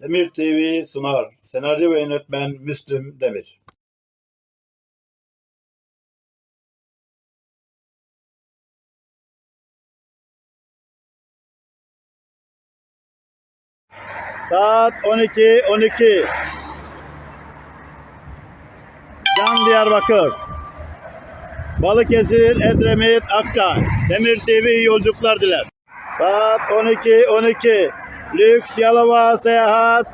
Demir TV sunar. Senaryo ve yönetmen Müslüm Demir. Saat 12 12. Can Diyarbakır. Balıkesir, Edremit, Akçay. Demir TV yolculuklar diler. Saat 12 12. Lüks Yalova Seyahat.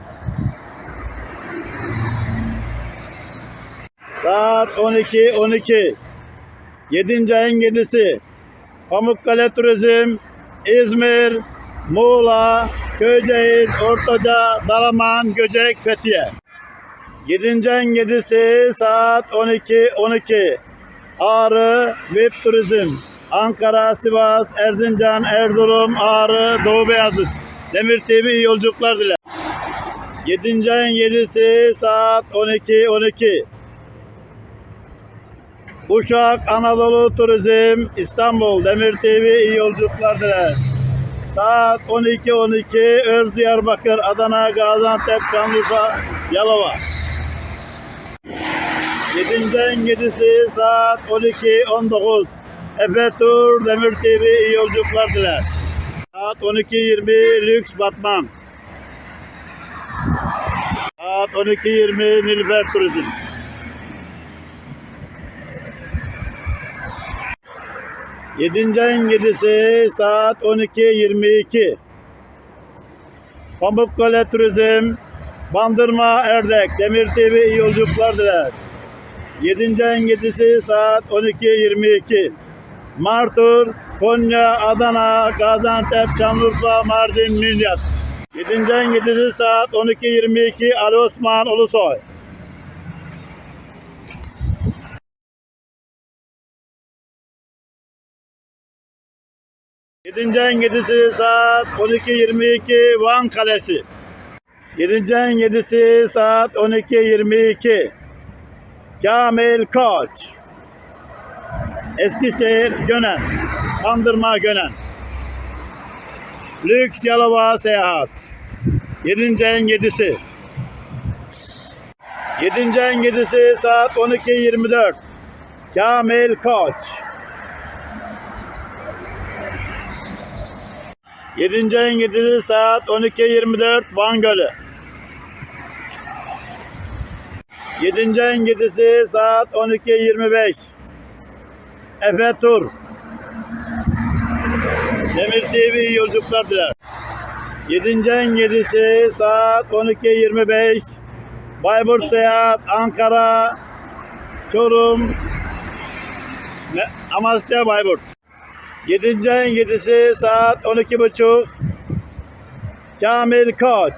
Saat 12 12. 7. ayın 7'si. Pamukkale Turizm, İzmir, Muğla, Köyceğiz, Ortaca, Dalaman, Göcek, Fethiye. 7. ayın 7'si saat 12 12. Ağrı, VIP Turizm, Ankara, Sivas, Erzincan, Erzurum, Ağrı, Doğu Beyazıt. Demir TV iyi yolculuklar diler. 7. ayın 7'si saat 12 12. Uşak Anadolu Turizm İstanbul Demir TV iyi yolculuklar diler. Saat 12.12 Öz Diyarbakır Adana Gaziantep Şanlıurfa Yalova. 7. ayın 7'si saat 12.19 Efe Tur Demir TV iyi yolculuklar diler. Saat 12.20 Lüks Batman. Saat 12.20 Nilüfer Turizm. 7. ayın 7'si saat 12.22. Pamukkale Turizm, Bandırma Erdek, Demir TV iyi yolculuklar diler. 7. ayın 7'si saat 12.22. Martur, Konya, Adana, Gaziantep, Şanlıurfa, Mardin, Midyat. 7. ayın 7'si saat 12.22 Ali Osman Ulusoy. Yedinci ayın yedisi saat 12.22 Van Kalesi. Yedinci ayın yedisi saat 12.22 Kamil Koç. Eskişehir Gönen. Kandırma Gönen. Lüks Yalova Seyahat. Yedinci ayın yedisi. Yedinci ayın yedisi saat 12.24 Kamil Koç. 7. ayın 7'si saat 12.24 Van Gölü. 7. ayın 7'si saat 12.25 Efe Tur. Demir TV iyi yolculuklar diler. 7. ayın 7'si saat 12.25 Bayburt Seyahat, Ankara, Çorum, Amasya, Bayburt. 7. ayın 7'si saat 12.30 Kamil Koç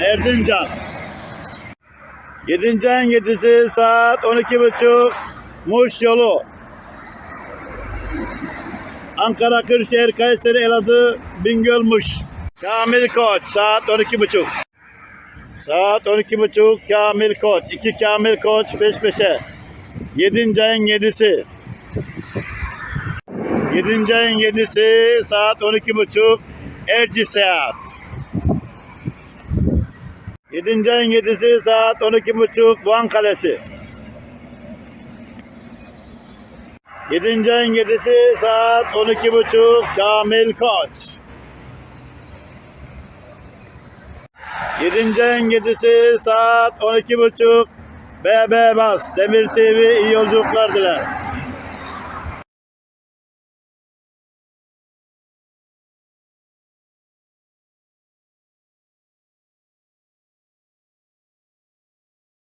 Erzincan 7. ayın 7'si saat 12.30 Muş yolu Ankara, Kırşehir, Kayseri, Elazığ, Bingöl, Muş Kamil Koç saat 12.30 Saat 12.30 Kamil Koç 2 Kamil Koç peş peşe 7. ayın 7'si 7. ayın 7'si saat 12.30 Erci Seyahat. 7. ayın 7'si saat 12.30 Van Kalesi. 7. ayın 7'si saat 12.30 Kamil Koç. 7. ayın 7'si saat 12.30 BB Bas Demir TV iyi yolculuklar diler.